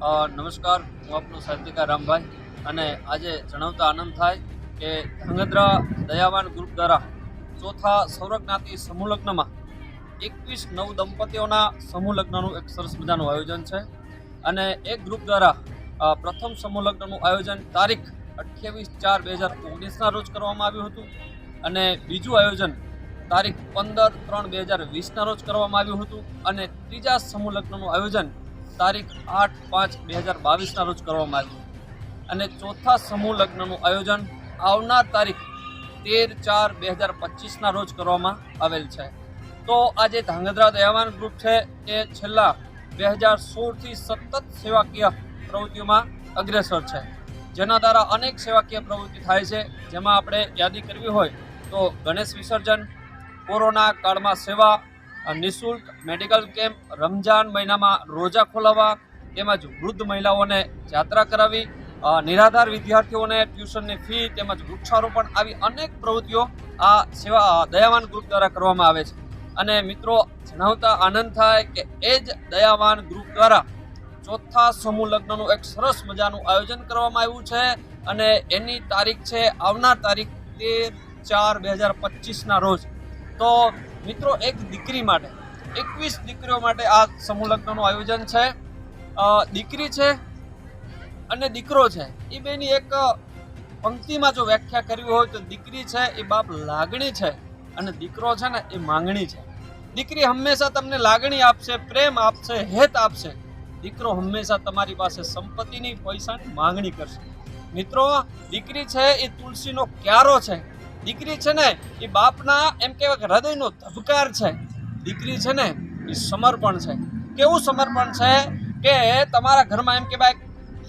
નમસ્કાર, હું આપનો સાહિત્યકાર રામભાઈ અને આજે જણાવતા આનંદ થાય કે ધ્રાંગધ્રા દયાવાન ગ્રુપ દ્વારા ચોથા સૌરજ્ઞાતિ સમૂહ લગ્નમાં એકવીસ નવ દંપતીઓના સમૂહ લગ્નનું એક સરસ મજાનું આયોજન છે અને એક ગ્રુપ દ્વારા પ્રથમ સમૂહ લગ્નનું આયોજન તારીખ અઠ્યાવીસ ચાર બે હજાર ઓગણીસના રોજ કરવામાં આવ્યું હતું અને બીજું આયોજન તારીખ પંદર ત્રણ બે હજાર વીસના રોજ કરવામાં આવ્યું હતું અને ત્રીજા સમૂહ લગ્નનું આયોજન તારીખ આઠ પાંચ બે હજાર બાવીસના રોજ કરવામાં આવ્યું અને ચોથા સમૂહ લગ્નનું આયોજન આવનાર તારીખ તેર ચાર બે હજાર પચીસના રોજ કરવામાં આવેલ છે. તો આજે ધાંગધ્રા દયાવાન ગ્રુપ છે એ છેલ્લા બે હજાર સોળથી સતત સેવાકીય પ્રવૃત્તિઓમાં અગ્રેસર છે. જેના દ્વારા અનેક સેવાકીય પ્રવૃત્તિ થાય છે. જેમાં આપણે યાદી કરવી હોય તો ગણેશ વિસર્જન, કોરોના કાળમાં સેવા નિઃશુલ્ક મેડિકલ કેમ્પ રમજાન મહિનામાં રોજા ખોલાવવા તેમજ વૃદ્ધ મહિલાઓને યાત્રા કરાવી નિરાધાર વિદ્યાર્થીઓને ટ્યુશનની ફી તેમજ વૃક્ષારોપણ આવી અનેક પ્રવૃત્તિઓ આ સેવા દયાવાન ગ્રુપ દ્વારા કરવામાં આવે છે. અને મિત્રો, જણાવતા આનંદ થાય કે એ જ દયાવાન ગ્રુપ દ્વારા ચોથા સમૂહ લગ્નનું એક સરસ મજાનું આયોજન કરવામાં આવ્યું છે અને એની તારીખ છે, આવનાર તારીખ તેર ચાર બે હજાર પચીસના રોજ. તો મિત્રો એક દીકરી માટે, એકવીસ દીકરીઓ માટે આ સમૂહ લગ્નનું આયોજન છે. દીકરી છે અને દીકરો છે. એ બેની એક પંક્તિમાં જો વ્યાખ્યા કરવી હોય તો દીકરી છે, એ બાપ લાગણી છે અને દીકરો છે ને એ માંગણી છે. દીકરી હંમેશા તમને લાગણી આપશે, પ્રેમ આપશે, હેત આપશે. દીકરો હંમેશા તમારી પાસે સંપત્તિની પૈસાની માંગણી કરશે. મિત્રો, દીકરી છે એ તુલસીનો ક્યારો છે. દીકરી છે ને, એ બાપના એમ કહેવાય કે હૃદયનો ધબકાર છે. દીકરી છે ને, એ સમર્પણ છે. કેવું સમર્પણ છે કે તમારા ઘરમાં એમ કહેવાય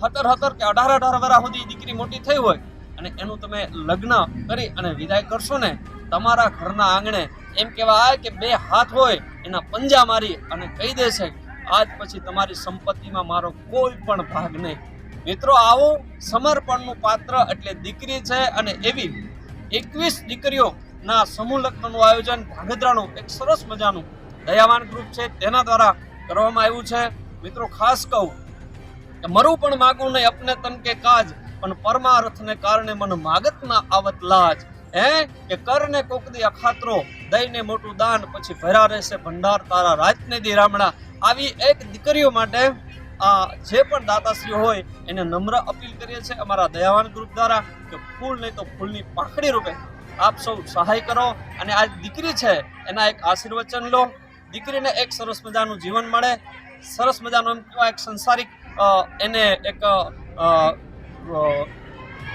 હતર હતર કે અઢાર અઢાર વર્ષ સુધી દીકરી મોટી થઈ હોય અને એનું તમે લગ્ન કરી અને વિદાય કરશો ને, તમારા ઘરના આંગણે એમ કહેવાય કે બે હાથ હોય એના પંજા મારી અને કહી દેશે આજ પછી તમારી સંપત્તિમાં મારો કોઈ પણ ભાગ નહીં. મિત્રો, આવું સમર્પણનું પાત્ર એટલે દીકરી છે અને એવી એકવીસ દીકરીઓના સમૂહ લગ્નનું આયોજન ધાંગધ્રાનું એક સરસ મજાનું દયાવાન ગ્રુપ છે. તેના દ્વારા કરવામાં આવ્યું છે. મિત્રો, ખાસ કહું કે મરું પણ માગું નહીં, અપને તન કે કાજ. પણ પરમાર્થને કારણે મન માગત ના આવત લાજ. હે? કે કરને કોકદી અખાતરો, દઈને મોટું દાન, પછી ભરા રહેશે ભંડાર તારા રાતને દી રામણા. આવી એક દીકરીઓ માટે આ જે પણ દાતાશ્રીઓ હોય, એને નમ્ર અપીલ કરીએ છીએ અમારા દયાવાન ગ્રુપ દ્વારા. કે ફૂલ નહીં તો ફૂલની પાંખડી રૂપે આપ સૌ સહાય કરો અને આ દીકરી છે, એના એક આશીર્વચન લો. દીકરીને એક સરસ મજાનું જીવન મળે. સરસ મજાનું એમ એક સંસારિક એને એક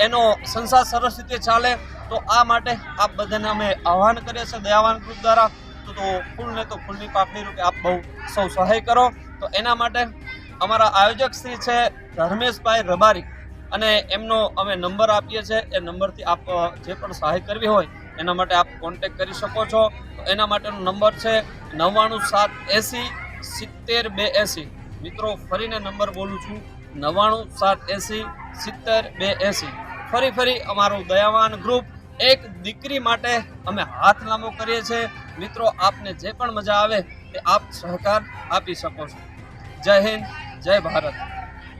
એનો સંસાર સરસ રીતે ચાલે. તો આ માટે આપ બધાને અમે આહવાન કરીએ છીએ દયાવાન ગ્રુપ દ્વારા. તો તો ફૂલને તો ફૂલની પાકડી રૂપે આપ બહુ સૌ સહાય કરો. તો એના માટે અમારા આયોજક શ્રી છે ધર્મેશભાઈ રબારી. અને એમનો અમે નંબર આપીએ છીએ, એ નંબરથી આપ જે પણ સહાય કરવી હોય, એના માટે આપ કોન્ટેક કરી શકો છો. એના માટેનો નંબર છે નવ્વાણું સાત એંસી સિત્તેર બે એંસી. મિત્રો, ફરીને નંબર બોલું છું, નવ્વાણું સાત એંસી સિત્તેર બે એંસી. ફરી ફરી અમારું દયાવાન ગ્રુપ એક દીકરી માટે અમે હાથ લાંબો કરીએ છીએ. મિત્રો, આપને જે પણ મજા આવે તે આપ સહકાર આપી શકો છો. જય હિન્દ, જય ભારત.